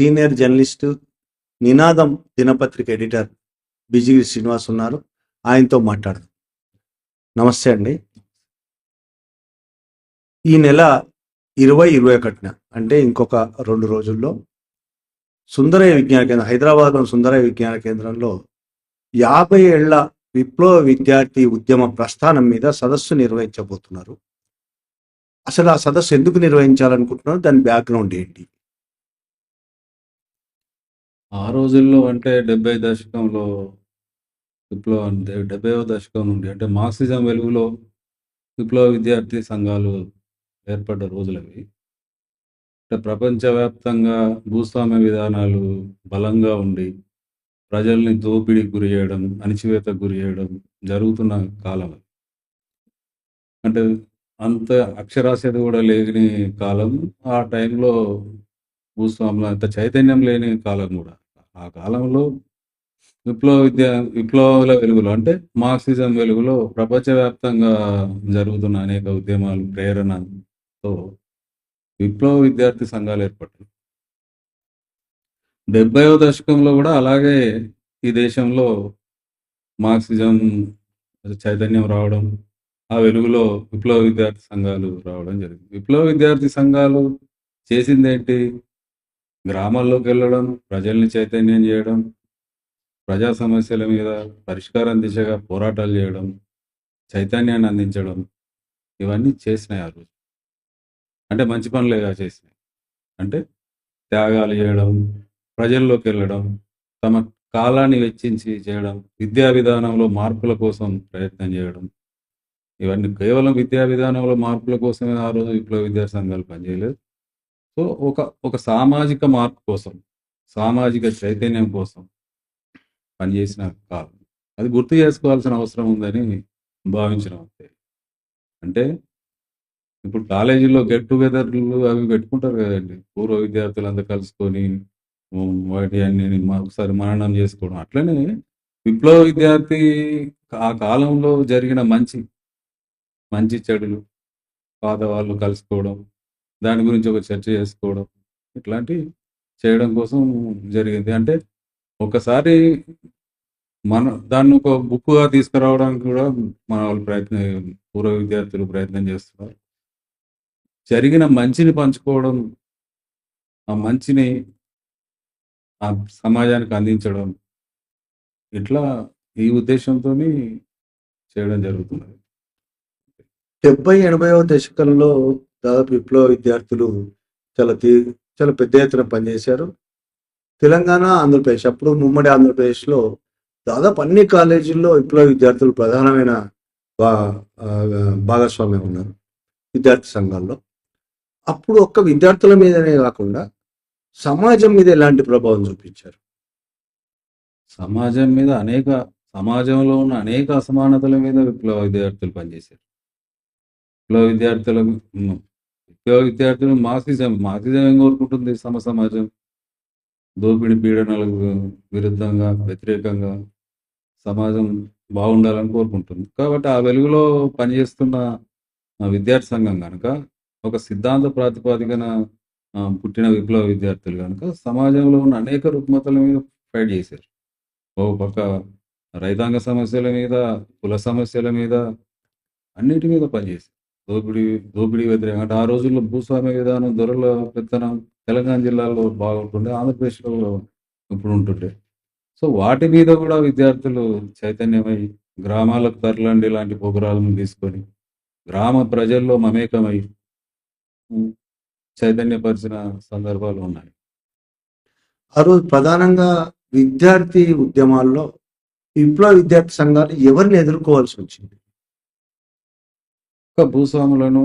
Senior journalist నినాదం దినపత్రిక editor Bijigiri Srinivas ఉన్నారు. ఆయనతో మాట్లాడదాం. నమస్తే అండి. ఈ నెల ఇరవై ఇరవై ఒకటిన అంటే ఇంకొక రెండు రోజుల్లో సుందరయ్య విజ్ఞాన కేంద్రం హైదరాబాద్లోని సుందరయ్య విజ్ఞాన కేంద్రంలో యాభై ఏళ్ళ విప్లవ విద్యార్థి ఉద్యమ ప్రస్థానం మీద సదస్సు నిర్వహించబోతున్నారు. అసలు ఆ సదస్సు ఎందుకు నిర్వహించాలనుకుంటున్నారు? దాని బ్యాక్గ్రౌండ్ ఏంటి? ఆ రోజుల్లో అంటే డెబ్బై దశకంలో విప్లవం డెబ్బైవ దశకం నుండి అంటే మార్క్సిజం వెలుగులో విప్లవ విద్యార్థి సంఘాలు ఏర్పడ్డ రోజులవి అంటే ప్రపంచవ్యాప్తంగా భూస్వామ్య విధానాలు బలంగా ఉండి ప్రజల్ని దోపిడీకి గురి చేయడం అణిచివేతకు గురి చేయడం జరుగుతున్న కాలం అది. అంటే అంత అక్షరాస్యత కూడా లేని కాలం ఆ టైంలో భూస్వాములు అంత చైతన్యం లేని కాలం కూడా ఆ కాలంలో విప్లవ విద్య విప్లవాల వెలుగులో అంటే మార్క్సిజం వెలుగులో ప్రపంచవ్యాప్తంగా జరుగుతున్న అనేక ఉద్యమాలు ప్రేరణతో విప్లవ విద్యార్థి సంఘాలు ఏర్పడ్డాయి. డెబ్బైవ దశకంలో కూడా అలాగే ఈ దేశంలో మార్క్సిజం చైతన్యం రావడం ఆ వెలుగులో విప్లవ విద్యార్థి సంఘాలు రావడం జరిగింది. విప్లవ విద్యార్థి సంఘాలు చేసింది ఏంటి గ్రామాల్లోకి వెళ్ళడం ప్రజల్ని చైతన్యం చేయడం ప్రజా సమస్యల మీద పరిష్కారం దిశగా పోరాటాలు చేయడం చైతన్యాన్ని అందించడం ఇవన్నీ చేసినాయి ఆ రోజు. అంటే మంచి పనులేగా చేసినాయి. అంటే త్యాగాలు చేయడం ప్రజల్లోకి వెళ్ళడం తమ కాలాన్ని వెచ్చించి చేయడం విద్యా విధానంలో మార్పుల కోసం ప్రయత్నం చేయడం ఇవన్నీ కేవలం విద్యా విధానంలో మార్పుల కోసమే ఆ రోజు విప్లవ విద్యా సంఘాలు పనిచేయలేదు. సో ఒక ఒక సామాజిక మార్పు కోసం సామాజిక చైతన్యం కోసం పనిచేసిన కాలం. అది గుర్తు చేసుకోవాల్సిన అవసరం ఉందని భావించడం అంతే అంటే ఇప్పుడు కాలేజీలో గెట్ టుగెదర్లు అవి పెట్టుకుంటారు కదండి. పూర్వ విద్యార్థులంతా కలుసుకొని వాటి అన్ని ఒకసారి మననం చేసుకోవడం. అట్లనే విప్లవ విద్యార్థి ఆ కాలంలో జరిగిన మంచి మంచి చెడులు పాత వాళ్ళు కలుసుకోవడం దాని గురించి ఒక చర్చ చేసుకోవడం ఇట్లాంటి చేయడం కోసం జరిగింది. అంటే ఒకసారి మన దాన్ని ఒక బుక్గా తీసుకురావడానికి కూడా మన వాళ్ళు ప్రయత్నం పూర్వ విద్యార్థులు ప్రయత్నం చేస్తున్నారు. జరిగిన మంచిని పంచుకోవడం ఆ మంచిని ఆ సమాజానికి అందించడం ఇట్లా ఈ ఉద్దేశంతో చేయడం జరుగుతుంది. డెబ్బై ఎనభైవ దశకంలో దాదాపు విప్లవ విద్యార్థులు చాలా తీ చాలా పెద్ద ఎత్తున పనిచేశారు. తెలంగాణ ఆంధ్రప్రదేశ్ అప్పుడు ఉమ్మడి ఆంధ్రప్రదేశ్లో దాదాపు అన్ని కాలేజీల్లో విప్లవ విద్యార్థులు ప్రధానమైన భా భాగస్వామ్యం ఉన్నారు విద్యార్థి సంఘాల్లో. అప్పుడు ఒక్క విద్యార్థుల మీదనే కాకుండా సమాజం మీద ఎలాంటి ప్రభావం చూపించారు? సమాజం మీద అనేక సమాజంలో ఉన్న అనేక అసమానతల మీద విప్లవ విద్యార్థులు పనిచేశారు. విప్లవ విద్యార్థుల ఉమ్, విద్యార్థులు మాసిజం మాసిజం ఏం కోరుకుంటుంది? సమ సమాజం. దోపిడీ పీడనలకు విరుద్ధంగా వ్యతిరేకంగా సమాజం బాగుండాలని కోరుకుంటుంది. కాబట్టి ఆ వెలుగులో పనిచేస్తున్న విద్యార్థి సంఘం కనుక ఒక సిద్ధాంత ప్రాతిపాదికన పుట్టిన విప్లవ విద్యార్థులు కనుక సమాజంలో ఉన్న అనేక రుగ్మతల మీద ఫైట్ చేశారు. ఓ పక్క రైతాంగ సమస్యల మీద కుల సమస్యల మీద అన్నిటి మీద పనిచేశారు. దోపిడీ దోపిడీ వ్యతిరేకం. అంటే ఆ రోజుల్లో భూస్వామ్య విధానం దొరల పెత్తనం తెలంగాణ జిల్లాలో బాగుంటుండే ఆంధ్రప్రదేశ్లో ఇప్పుడు ఉంటుండే. సో వాటి మీద కూడా విద్యార్థులు చైతన్యమై గ్రామాలకు తరలండి లాంటి ప్రోగ్రాలను తీసుకొని గ్రామ ప్రజల్లో మమేకమై చైతన్యపరిచిన సందర్భాలు ఉన్నాయి. ఆ రోజు ప్రధానంగా విద్యార్థి ఉద్యమాల్లో విప్లవ విద్యార్థి సంఘాలు ఎవరిని ఎదుర్కోవాల్సి వచ్చింది? భూస్వాములను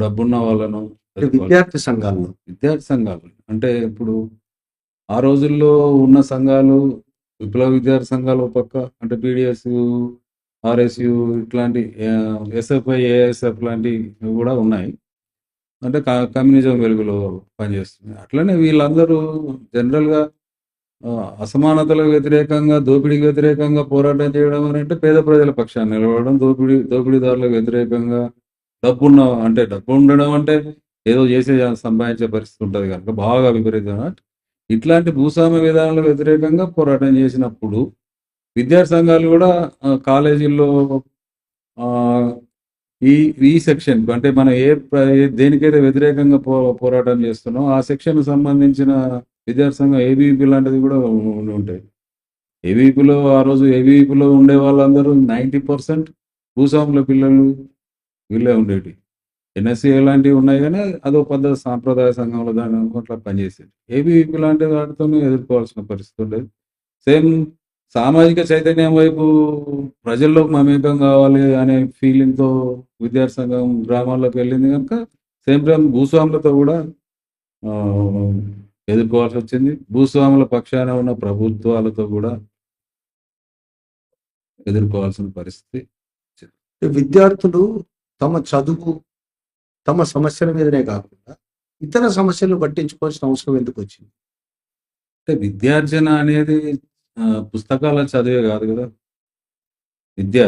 డబ్బున్న వాళ్ళను విద్యార్థి సంఘాల్లో. విద్యార్థి సంఘాలు. అంటే ఇప్పుడు ఆ రోజుల్లో ఉన్న సంఘాలు విప్లవ విద్యార్థి సంఘాలు పక్క అంటే పీడిఎస్ ఆర్ఎస్యు ఇట్లాంటి ఎస్ఎఫ్ఐ ఏఎస్ఎఫ్ లాంటివి కూడా ఉన్నాయి. అంటే కమ్యూనిజం వెలుగులో పనిచేస్తుంది అట్లనే వీళ్ళందరూ జనరల్గా అసమానతలకు వ్యతిరేకంగా దోపిడీకి వ్యతిరేకంగా పోరాటం చేయడం అని అంటే పేద ప్రజల పక్షాన్ని నిలబడడం దోపిడీ దోపిడీదారులకు వ్యతిరేకంగా డబ్బున్న అంటే డబ్బు ఉండడం అంటే ఏదో చేసే సంపాదించే పరిస్థితి ఉంటుంది కనుక బాగా విపరీతం ఇట్లాంటి భూస్వామ్య విధానాలకు వ్యతిరేకంగా పోరాటం చేసినప్పుడు విద్యార్థి సంఘాలు కూడా కాలేజీల్లో ఆ, ఈ ఈ సెక్షన్ అంటే మనం ఏ- దేనికైతే వ్యతిరేకంగా పో పోరాటం చేస్తున్నాం ఆ సెక్షన్ సంబంధించిన విద్యార్థి సంఘం ఏబీవీపీ లాంటిది కూడా ఉండి ఉంటాయి. ఏబీవీపీలో ఆ రోజు ఏబీవీపీలో ఉండే వాళ్ళందరూ నైంటీ పర్సెంట్ భూస్వాముల పిల్లలు వీళ్ళే ఉండేవి ఎన్ఎస్సీ ఎలాంటివి ఉన్నాయి కానీ అదో పెద్ద సాంప్రదాయ సంఘంలో దాని అట్లా పనిచేసేది. ఏబీవీపీ లాంటి వాటితోనే ఎదుర్కోవాల్సిన పరిస్థితి ఉండేది. సేమ్ సామాజిక చైతన్యం వైపు ప్రజల్లో మమేకం కావాలి అనే ఫీలింగ్తో విద్యార్థి సంఘం గ్రామాల్లోకి వెళ్ళింది కనుక సేమ్ టైం భూస్వాములతో కూడా ఎదుర్కోవాల్సి వచ్చింది భూస్వాముల పక్షాన ఉన్న ప్రభుత్వాలతో కూడా ఎదుర్కోవాల్సిన పరిస్థితి విద్యార్థులు తమ చదువు తమ సమస్యల మీదనే కాకుండా ఇతర సమస్యలు పట్టించుకోవాల్సిన అవసరం ఎందుకు వచ్చింది అంటే విద్యార్జన అనేది పుస్తకాల చదివే కాదు కదా. విద్య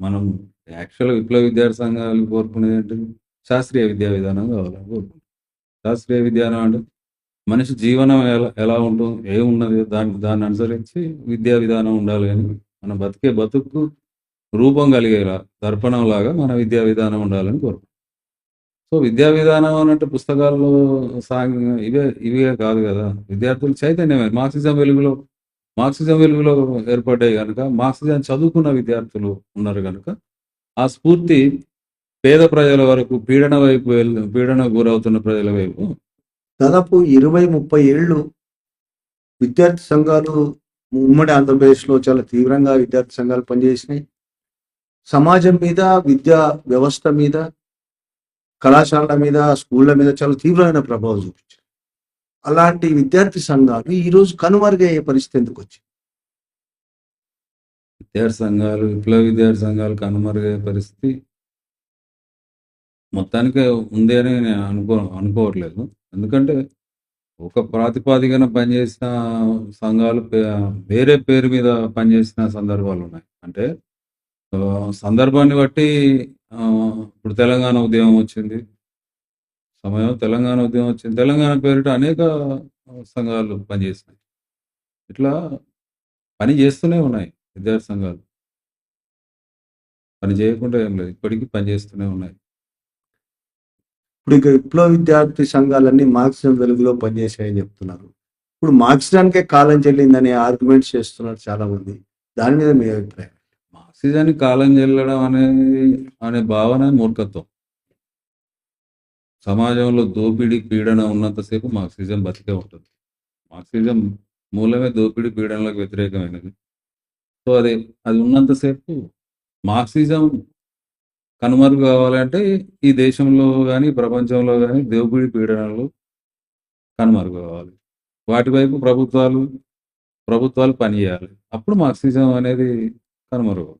మనం యాక్చువల్ విప్లవ విద్యార్థి సంఘాలు కోరుకునేది ఏంటి? శాస్త్రీయ విద్యా విధానం కావాలని కోరుకుంటాం శాస్త్రీయ విధానం అంటే మనిషి జీవనం ఎలా ఎలా ఉంటుంది ఏమున్నది దాని దాన్ని అనుసరించి విద్యా విధానం ఉండాలి కానీ మన బతికే బతుకు రూపం కలిగేలా దర్పణం లాగా మన విద్యా విధానం ఉండాలని కోరుకుంటాం సో విద్యా విధానం అని అంటే పుస్తకాల్లో సాంగ్ ఇవే ఇవే కాదు కదా. విద్యార్థులు చైతన్యమే. మార్క్సిజం వెలుగులో మార్క్సిజం వెలుగులో ఏర్పడ్డాయి కనుక మార్క్సిజం చదువుకున్న విద్యార్థులు ఉన్నారు కనుక ఆ స్ఫూర్తి పేద ప్రజల వరకు పీడన వైపు వెళ్- పీడన గురవుతున్న ప్రజల వైపు దాదాపు ఇరవై ముప్పై ఏళ్ళు విద్యార్థి సంఘాలు ఉమ్మడి ఆంధ్రప్రదేశ్లో చాలా తీవ్రంగా విద్యార్థి సంఘాలు పనిచేసినాయి. సమాజం మీద విద్యా వ్యవస్థ మీద కళాశాలల మీద స్కూళ్ళ మీద చాలా తీవ్రమైన ప్రభావం చూపించారు అలాంటి విద్యార్థి సంఘాలు ఈ రోజు కనుమరుగయ్యే పరిస్థితి ఎందుకు వచ్చింది? విద్యార్థి సంఘాలు విప్లవ విద్యార్థి సంఘాలు కనుమరుగయ్యే పరిస్థితి మొత్తానికి ఉంది అని నేను అనుకో అనుకోవట్లేదు. ఎందుకంటే ఒక ప్రాతిపాదికన పనిచేసిన సంఘాలు వేరే పేరు మీద పనిచేసిన సందర్భాలు ఉన్నాయి. అంటే సందర్భాన్ని బట్టి ఇప్పుడు తెలంగాణ ఉద్యమం వచ్చింది. సమయం తెలంగాణ ఉద్యమం వచ్చింది. తెలంగాణ పేరిట అనేక సంఘాలు పనిచేసినాయి. ఇట్లా పని చేస్తూనే ఉన్నాయి విద్యార్థి సంఘాలు. పని చేయకుండా ఏం లేదు. ఇప్పటికీ పని చేస్తూనే ఉన్నాయి. ఇప్పుడు ఇక విప్లవ విద్యార్థి సంఘాలన్నీ మార్క్సిజం వెలుగులో పనిచేసాయని చెప్తున్నారు. ఇప్పుడు మార్క్సిజానికే కాలం చెల్లిందని ఆర్గ్యుమెంట్స్ చేస్తున్నారు చాలా మంది దాని మీద మీ అభిప్రాయం? మార్క్సిజానికి కాలం చెల్లడం అనేది అనే భావన మూర్ఖత్వం. సమాజంలో దోపిడీ పీడన ఉన్నంతసేపు మార్క్సిజం బతికే ఉంటుంది. మార్క్సిజం మూలమే దోపిడీ పీడనలకు వ్యతిరేకమైనది. సో అది అది ఉన్నంతసేపు మార్క్సిజం కనుమరుగు కావాలంటే ఈ దేశంలో కానీ ప్రపంచంలో కానీ దేవుడి పీడనలు కనుమరుగు కావాలి. వాటి వైపు ప్రభుత్వాలు ప్రభుత్వాలు పనిచేయాలి. అప్పుడు మార్క్సిజం అనేది కనుమరుగు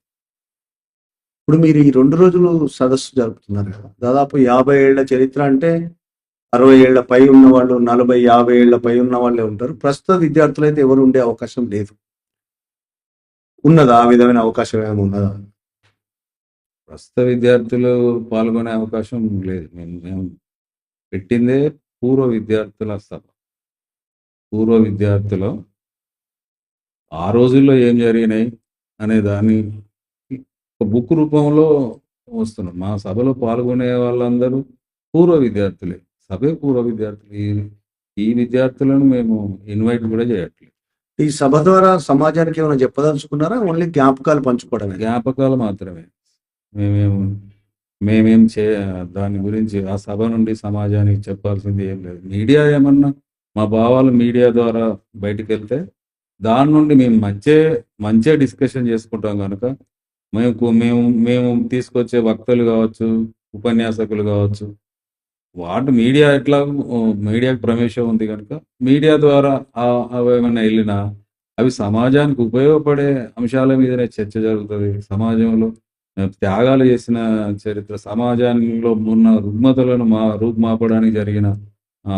ఇప్పుడు మీరు ఈ రెండు రోజులు సదస్సు జరుపుతున్నారు కదా. దాదాపు యాభై ఏళ్ళ చరిత్ర అంటే అరవై ఏళ్ళ పై ఉన్న వాళ్ళు నలభై యాభై ఏళ్ళ పై ఉన్న వాళ్ళే ఉంటారు. ప్రస్తుత విద్యార్థులు అయితే ఎవరు ఉండే అవకాశం లేదు. ఉన్నదా? ఆ విధమైన అవకాశం ఏమైనా ఉన్నదా? ప్రస్తుత విద్యార్థులు పాల్గొనే అవకాశం లేదు. మేము మేము పెట్టిందే పూర్వ విద్యార్థుల సభ. పూర్వ విద్యార్థులు ఆ రోజుల్లో ఏం జరిగినాయి అనే దాన్ని ఒక బుక్ రూపంలో వస్తున్నాం. మా సభలో పాల్గొనే వాళ్ళందరూ పూర్వ విద్యార్థులే. సభే పూర్వ విద్యార్థులు. ఈ ఈ విద్యార్థులను మేము ఇన్వైట్ కూడా చేయట్లేదు. ఈ సభ ద్వారా సమాజానికి ఏమైనా చెప్పదలుచుకున్నారా? ఓన్లీ జ్ఞాపకాలు పంచుకోవడమే. జ్ఞాపకాలు మాత్రమే. మేమేం మేమేం చే దాని గురించి ఆ సభ నుండి సమాజానికి చెప్పాల్సింది ఏం లేదు. మీడియా ఏమన్నా మా భావాలు మీడియా ద్వారా బయటికి వెళ్తే దాని నుండి మేము మంచే మంచిగా డిస్కషన్ చేసుకుంటాం కనుక మేము మేము మేము తీసుకొచ్చే వక్తలు కావచ్చు ఉపన్యాసకులు కావచ్చు వాటి మీడియా ఎట్లా మీడియాకి ప్రవేశం ఉంది కనుక మీడియా ద్వారా అవి ఏమైనా వెళ్ళినా అవి సమాజానికి ఉపయోగపడే అంశాల మీదనే చర్చ జరుగుతుంది. సమాజంలో త్యాగాలు చేసిన చరిత్ర సమాజంలో ఉన్న రుగ్మతలను మా రూపుమాపడానికి జరిగిన ఆ,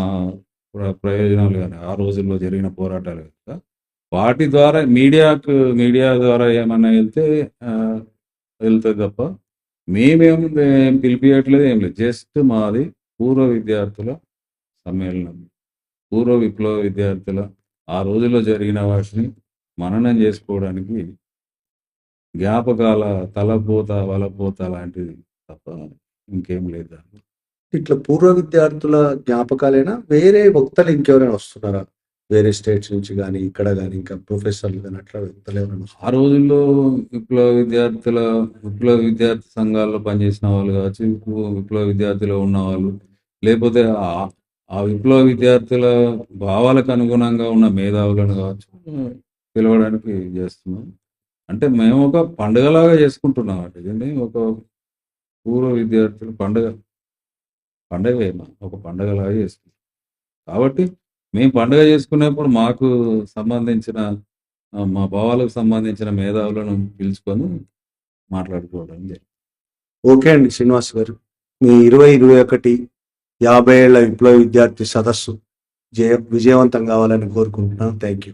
ప్రయోజనాలు కానీ ఆ రోజుల్లో జరిగిన పోరాటాలు కనుక వాటి ద్వారా మీడియాకు మీడియా ద్వారా ఏమన్నా వెళ్తే వెళ్తుంది తప్ప మేమేం ఏం పిలిపియట్లేదు ఏం లేదు. జస్ట్ మాది పూర్వ విద్యార్థుల సమ్మేళనం. పూర్వ విప్లవ విద్యార్థుల ఆ రోజుల్లో జరిగిన వాటిని మననం చేసుకోవడానికి జ్ఞాపకాల తలపోత వలపోత లాంటిది తప్ప ఇంకేం లేదు దాంట్లో. ఇట్లా పూర్వ విద్యార్థుల జ్ఞాపకాలైనా వేరే వక్తలు ఇంకెవరైనా వస్తున్నారా వేరే స్టేట్స్ నుంచి కానీ ఇక్కడ కానీ ఇంకా ప్రొఫెసర్లు కానీ అట్లా వ్యక్తులు ఎవరైనా ఆ? రోజుల్లో విప్లవ విద్యార్థుల విప్లవ విద్యార్థి సంఘాల్లో పనిచేసిన వాళ్ళు కావచ్చు విప్లవ విద్యార్థిలో ఉన్న వాళ్ళు లేకపోతే ఆ ఆ విప్లవ విద్యార్థుల భావాలకు అనుగుణంగా ఉన్న మేధావులను కావచ్చు పిలవడానికి చేస్తున్నాం అంటే మేము ఒక పండుగలాగా చేసుకుంటున్నాం అంటే దీన్ని ఒక పూర్వ విద్యార్థుల పండుగ. పండగ ఒక పండుగలాగా చేసుకుంటాం. కాబట్టి మేము పండుగ చేసుకునేప్పుడు మాకు సంబంధించిన మా భావాలకు సంబంధించిన మేధావులను పిలుచుకొని మాట్లాడుకోవడం జరిగింది. ఓకే అండి శ్రీనివాస్ గారు. మీ ఇరవై ఇరవై ఒకటి యాభై ఏళ్ళ విప్లవ విద్యార్థి సదస్సు జయ విజయవంతం కావాలని కోరుకుంటున్నాను థ్యాంక్ యూ.